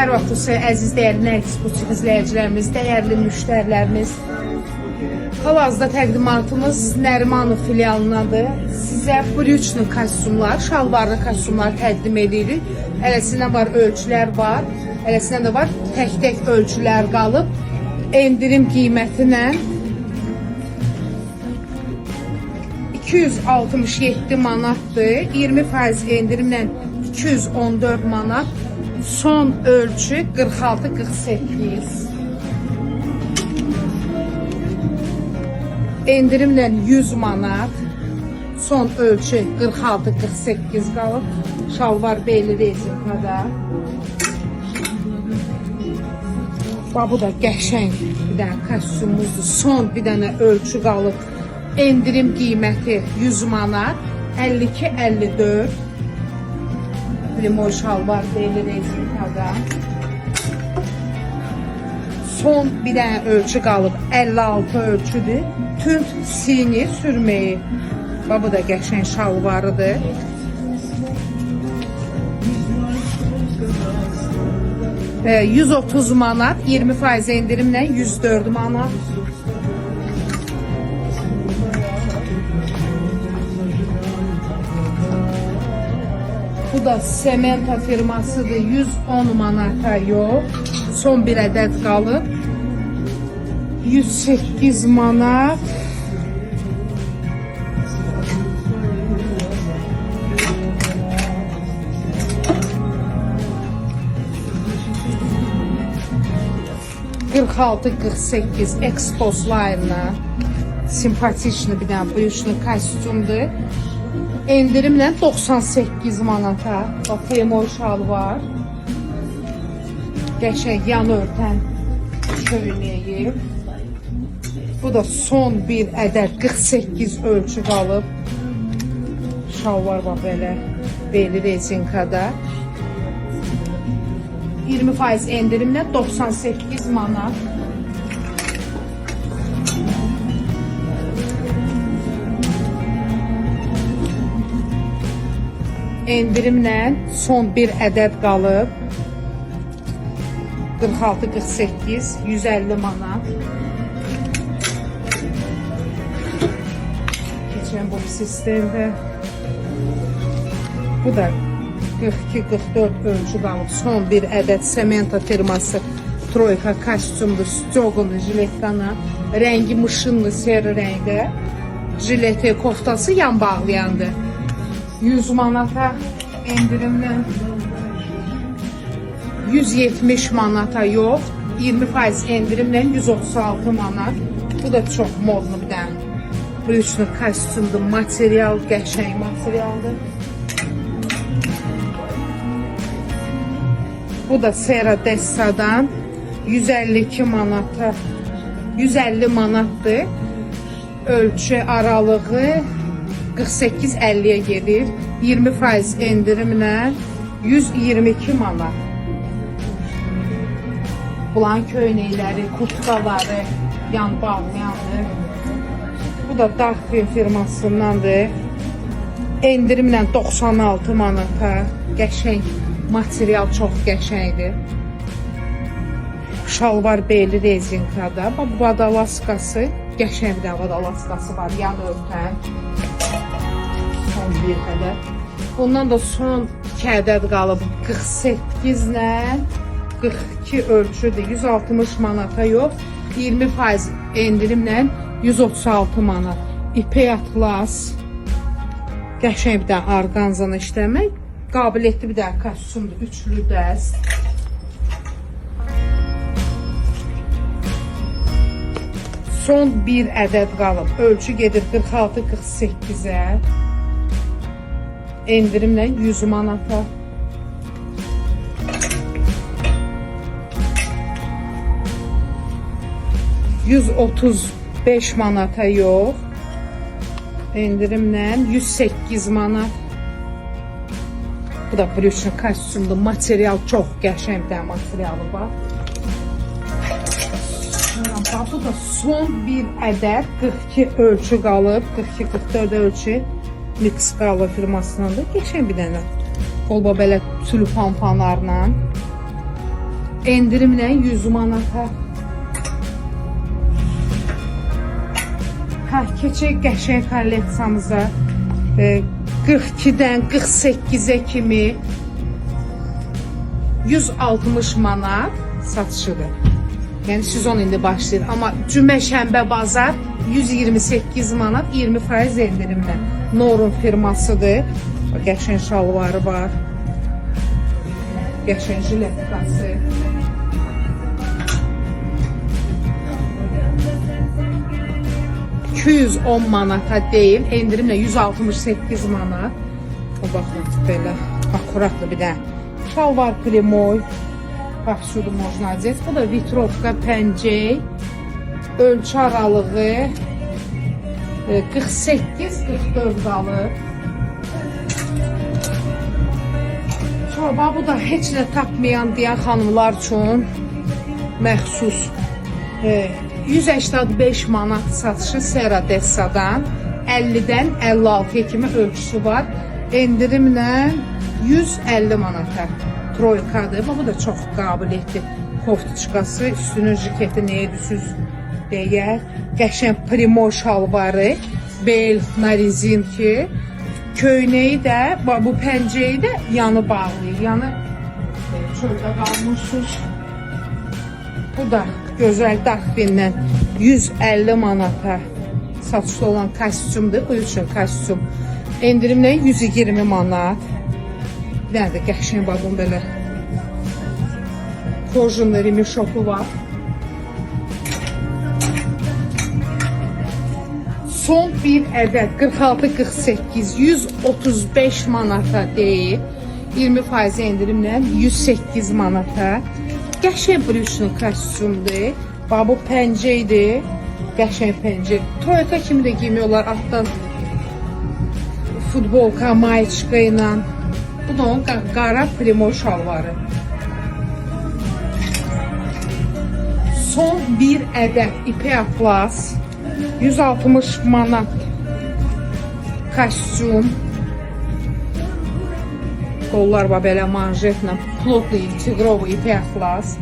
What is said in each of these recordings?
Hər vaxt xüsusi əziz dəyərli Nərgiz Butik izləyicilərimiz, dəyərli müştərilərimiz, hal-hazırda təqdimatımız Nərimanov filialındadır. Sizə brüçlü kostyumlar, şalvarlı kostyumlar təqdim edirik. Eləsinə var ölçülər var, eləsinə də var tək-tək ölçülər qalıb. Endirim qiymətinə 267 manatdır. 20% endirimlə 214 manat Son ölçü 46-48. Endirimlə 100 manat. Son ölçü 46-48 qalıb. Şalvar belli rezinkada. Bax bu da qəşəng bir dənə kostyumumuzdur. Son bir dənə ölçü qalıb. Endirim qiyməti 100 manat, 52-54. Limon şalvar belli rezinkada. Son bir dənə ölçü qalıb. 56 ölçüdür. Tünd sini sürməyi. Bax bu da qəşəng şalvarıdır. Ee, 130 manat, 20% endirimlə 104 manat. Bu da semento firmasıdır. 110 manata yok. Son bir adet kalıb. 108 manat. ...46-48 Expo Slime'la... ...simpatişli bir tane buyuşlu kostümdür. Endirimlə 98 manata. Bax, Femor şal var. Qəşəng yan örtən köynəyi. Bu da son bir ədəd 48 ölçü qalıb. Şalvar bax belə beli rezinkada. 20% endirimlə 98 manat. Endirimlə son bir ədəd qalıb. 46-48, 150 manat. Keçən bu sistemdə. Bu da 42-44 ölçü qalıb. Son bir ədəd Sementa firması Troika kostyumdur. Styoqunlu jiletkana. Rəngi mışınlı seri rəngdə. Jileti koftası yan bağlayandır. 100 manata endirimli 170 manata yox, 20% endirimlə 136 manat. Bu da çox modlu bir den dənə. Brüçnü kostyumdur, material qəşəng materialdır. Bu da Sera Dessa'dan 152 manata 150 manatdır. Ölçü aralığı 48-50'ye gelir. 20% endirimlə 122 manat. Bulan köynəkləri, kurtkaları yan bağlayandır. Bu da Dark Green firmasındandır. Endirimlə 96 manata. Qəşəng material çox qəşəngdir. Şalvar beli rezinkada. Vadalaskası qəşəng bir də vadalaskası var. Yan örtən son bir ədəd. Bundan da son 2 ədəd qalıb 48 ilə 42 ölçüdür. 160 manata yox, 20% endirimlə 136 manat. İpək atlas qəşəng bir də orqanzanı işləmək qabiliyyətli bir də kostyumdur, üçlü dəst. Son bir ədəd qalıb. Ölçü gedir 46-48-ə indirimle 100 manata. ...135 manata yok. İndirimle 108 manat. Bu da brüşün kostyumlu material çok qəşəng bir materialı var. Bu da son bir ədəd 42 ölçü qalıb. 42-44 ölçü. Mix Gala firmasındandır. Geçən bir dənə. Kolba belə tülü pampanlarla. endirimlə 100 manata. Hə, keçək qəşəng kolleksiyamıza. E, 42-dən 48-ə kimi 160 manat satışıdır. Yəni sezon indi başlayır. Amma cümə şənbə bazar 128 manat 20% endirimlə. Norun firmasıdır. Bax, Qəşəng şalvarı var. Qəşəng jiletkası. ...210 manata deyil, endirimlə 168 manat. O baxın, belə akuratlı bir də. Şalvar klimoy. Bax, şudur можно одеть. Bu da vitrovka pəncək. Ölçü aralığı e, 48-44 qalır. Çorba bu da heç nə tapmayan deyən xanımlar üçün məxsus e, 185 manat satışı Sera Dessadan 50-dən 56-ya kimi ölçüsü var. Endirimlə 150 manata troykadır. Bu da çox qabiliyyətli koftiçkası, üstünün jiketi nəyə düşüz deyə qəşəng primo şalvarı, bel narizinki, köynəyi də, bu pəncəyi də yanı bağlayır. Yanı e, çöldə qalmışsınız. Bu da gözəl daxilindən 150 manata satışda olan kostyumdur. Bu üçün kostyum. Endirimlə 120 manat. Bir dənə də qəşəng babın belə kojunlu rimişopu var. Son bir ədəd 46-48 135 manata deyil. 20% endirimlə 108 manata. Qəşəng brüşlü kostyumdur. Bax bu pəncəydir. Qəşəng pəncə. Toyota kimi də giymiyorlar altdan futbolka, mayiçka ilə. Bu da onun qa- qara primo şalvarı. Son bir ədəd ipək atlas 160 manat kostyum Qollar var belə manjetlə, plotlu, tigrovu ipək atlas,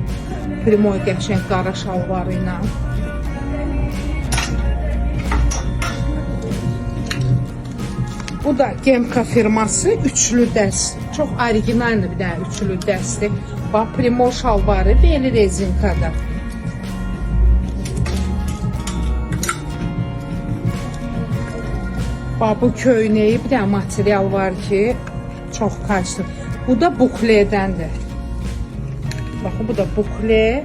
primoy qəşəng qara şalvarı ilə. Bu da Gemka firması üçlü dəst. Çox orijinaldır bir dənə üçlü dəsti. Bax, primo şalvarı beli rezinkada. Bax, bu köynəyi bir dənə material var ki, çox kaçlı. Bu da bukledəndir. Baxın, bu da bukle.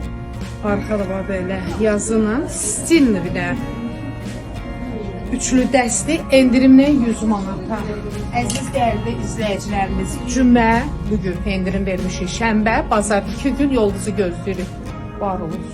Arkada var belə yazıla stilli bir dənə. Üçlü dəsti endirimlə 100 manata. Əziz dəyərli izləyicilərimiz, cümə bugün endirim vermişik. Şənbə, bazar 2 gün yolumuzu gözləyirik. Var olun.